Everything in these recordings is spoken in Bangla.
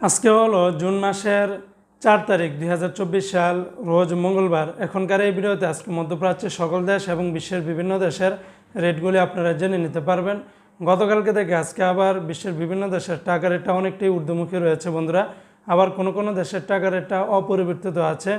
আজকে হলো জুন মাসের চার তারিখ, দুই হাজার চব্বিশ সাল, রোজ মঙ্গলবার। এখনকার এই ভিডিওতে আজকে মধ্যপ্রাচ্যের সকল দেশ এবং বিশ্বের বিভিন্ন দেশের রেটগুলি আপনারা জেনে নিতে পারবেন। গতকালকে থেকে আজকে আবার বিশ্বের বিভিন্ন দেশের টাকা রেটটা অনেকটাই ঊর্ধ্বমুখী রয়েছে বন্ধুরা। আবার কোনো কোনো দেশের টাকা রেটটা অপরিবর্তিত আছে।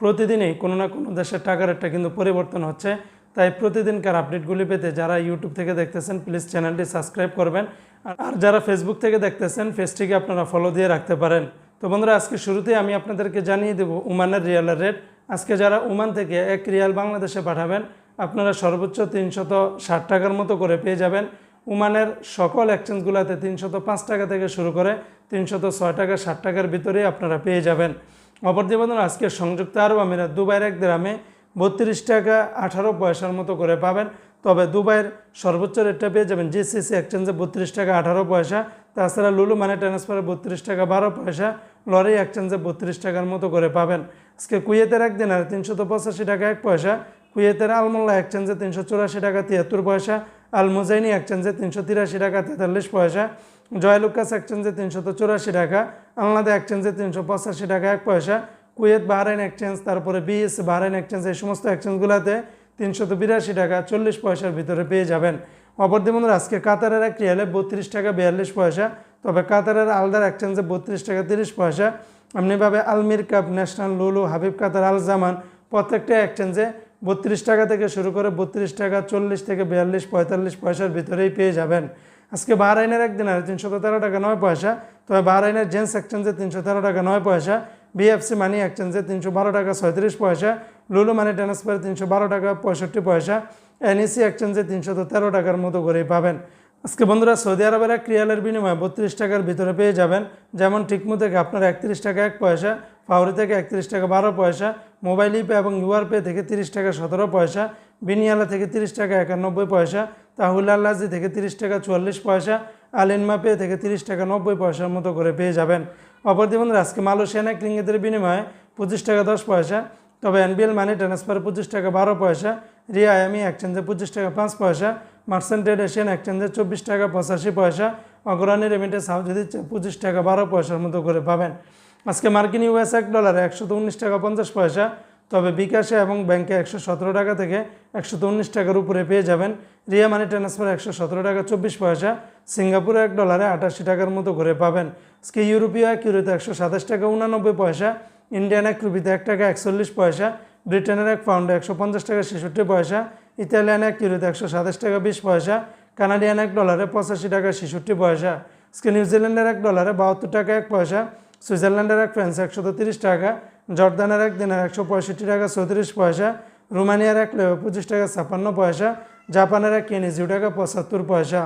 প্রতিদিনই কোনো না কোনো দেশের টাকা রেটটা কিন্তু পরিবর্তন হচ্ছে। তাই প্রতিদিনকার আপডেটগুলি পেতে যারা ইউটিউব থেকে দেখতেছেন, প্লিজ চ্যানেলটি সাবস্ক্রাইব করবেন। আর- যারা ফেসবুক থেকে দেখতেছেন পেজটিকে আপনারা ফলো দিয়ে রাখতে পারেন। তো বন্ধুরা, আজকে শুরুতেই আমি আপনাদেরকে জানিয়ে দেব উমানের রিয়ালের রেট আজকে যারা উমান থেকে এক রিয়াল বাংলাদেশে পাঠাবেন, আপনারা সর্বোচ্চ তিনশত ষাট টাকার মতো করে পেয়ে যাবেন। উমানের সকল এক্সচেঞ্জগুলোতে তিনশত পাঁচ টাকা থেকে শুরু করে তিনশত ছয় টাকা, ষাট টাকার ভিতরেই আপনারা পেয়ে যাবেন। অপরদিকে বন্ধুরা আজকে সংযুক্ত আরব আমিরাত, দুবাইয়ের এক গ্রামে বত্রিশ টাকা আঠারো পয়সার মতো করে পাবেন। তবে দুবাইয়ের সর্বোচ্চ রেটটা পেয়ে যাবেন জিসিসি এক্সচেঞ্জে বত্রিশ টাকা আঠারো পয়সা। তাছাড়া লুলু মানে ট্রান্সফারে বত্রিশ টাকা বারো পয়সা। লরি এক্সচেঞ্জে বত্রিশ টাকার মতো করে পাবেন। আজকে কুয়েতের একদিন আর তিনশত পঁচাশি টাকা এক পয়সা। কুয়েতের আলমোল্লা এক্সচেঞ্জে তিনশো চুরাশি টাকা তিয়াত্তর পয়সা। আল মুজাইনি এক্সচেঞ্জে তিনশো তিরাশি টাকা তেতাল্লিশ পয়সা। জয়লুকাস এক্সচেঞ্জে তিনশত চুরাশি টাকা। আলনাদা এক্সচেঞ্জে তিনশো পঁচাশি টাকা এক পয়সা। কুয়েত বাহরাইন এক্সচেঞ্জ, তারপরে বিএস বাহরাইন এক্সচেঞ্জ, এই সমস্ত এক্সচেঞ্জগুলোতে তিনশত বিরাশি টাকা চল্লিশ পয়সার ভিতরে পেয়ে যাবেন। অপরদি বন্ধুরা, আজকে কাতারের এক রিয়ালে বত্রিশ টাকা বিয়াল্লিশ পয়সা, তবে কাতারের আলদার এক্সচেঞ্জে বত্রিশ টাকা তিরিশ পয়সা। এমনিভাবে আলমির কাপ, ন্যাশনাল লুলু, হাবিব কাতার, আল জামান প্রত্যেকটা এক্সচেঞ্জে বত্রিশ টাকা থেকে শুরু করে বত্রিশ টাকা চল্লিশ থেকে বিয়াল্লিশ, পঁয়তাল্লিশ পয়সার ভিতরেই পেয়ে যাবেন। আজকে বাহরাইনের একদিন আর তিনশো তেরো টাকা নয় পয়সা, তবে বাহরাইনের জেন্টস এক্সচেঞ্জে তিনশো তেরো টাকা নয় পয়সা বিএফসি মানি এক্সচেঞ্জে তিনশো বারো টাকা ছয়ত্রিশ পয়সা লুলু মানি ট্রান্সফারে তিনশো বারো টাকা পঁয়ষট্টি পয়সা এনইসি এক্সচেঞ্জে তিনশো তেরো টাকার মতো করেই পাবেন। আজকে বন্ধুরা সৌদি আরবের এক রিয়ালের বিনিময়ে বত্রিশ টাকার ভিতরে পেয়ে যাবেন। যেমন টিকমু থেকে আপনার একত্রিশ টাকা এক পয়সা ফাউরি থেকে একত্রিশ টাকা বারো পয়সা মোবাইল ইপে এবং ইউআর পে থেকে তিরিশ টাকা সতেরো পয়সা বিনিয়ালা থেকে তিরিশ টাকা একানব্বই পয়সা তাহুল আল্লাজি থেকে তিরিশ টাকা চুয়াল্লিশ পয়সা আলিনমা পে থেকে তিরিশ টাকা নব্বই পয়সার মতো করে পেয়ে যাবেন। অপরদি বন্ধুরা আজকে মালয়েশিয়ান এক রিঙ্গিতের বিনিময়ে পঁচিশ টাকা দশ পয়সা, তবে এনবিএল মানি ট্রান্সফার পঁচিশ টাকা বারো পয়সা, রিয়া আয়ামি এক্সচেঞ্জে পঁচিশ টাকা পাঁচ পয়সা মার্সেন্টেড এশিয়ান এক্সচেঞ্জে চব্বিশ টাকা পঁচাশি পয়সা, অগ্রণী রেমিটেন্স হাউস দিচ্ছে পঁচিশ টাকা বারো পয়সার মতো করে পাবেন। আজকে মার্কিন ইউএস এক ডলারে একশো উনিশ টাকা পঞ্চাশ পয়সা তবে বিকাশে এবং ব্যাংকে একশো সতেরো টাকা থেকে একশো উনিশ টাকার উপরে পেয়ে যাবেন। রিয়া মানি ট্রান্সফার একশো সতেরো টাকা, চব্বিশ পয়সা। সিঙ্গাপুরে এক ডলারে আটাশি টাকার মতো করে পাবেন। আজকে ইউরোপীয় এক ইউরোতে একশো সাতাশ টাকা, উনানব্বই পয়সা। ইন্ডিয়ান এক রুপিতে এক টাকা, একচল্লিশ পয়সা। ব্রিটেনের এক পাউন্ডে একশো পঞ্চাশ টাকা, ছেষট্টি পয়সা। ইতালিয়ান এক ইউরোতে একশো সাতাশ টাকা, বিশ পয়সা। কানাডিয়ান এক ডলারে পঁচাশি টাকা, ছেষট্টি পয়সা। আজকে নিউজিল্যান্ডের এক ডলারে বাহাত্তর টাকা, এক পয়সা। সুইজারল্যান্ডের এক ফ্রান্স একশো তিরিশ টাকা। জর্দানের এক দিনের একশো পঁয়ষট্টি টাকা চৌত্রিশ পয়সা রোমানিয়ার এক লেও পঁচিশ টাকা ছাপ্পান্ন পয়সা জাপানের এক কেনি জিরো টাকা পঁচাত্তর পয়সা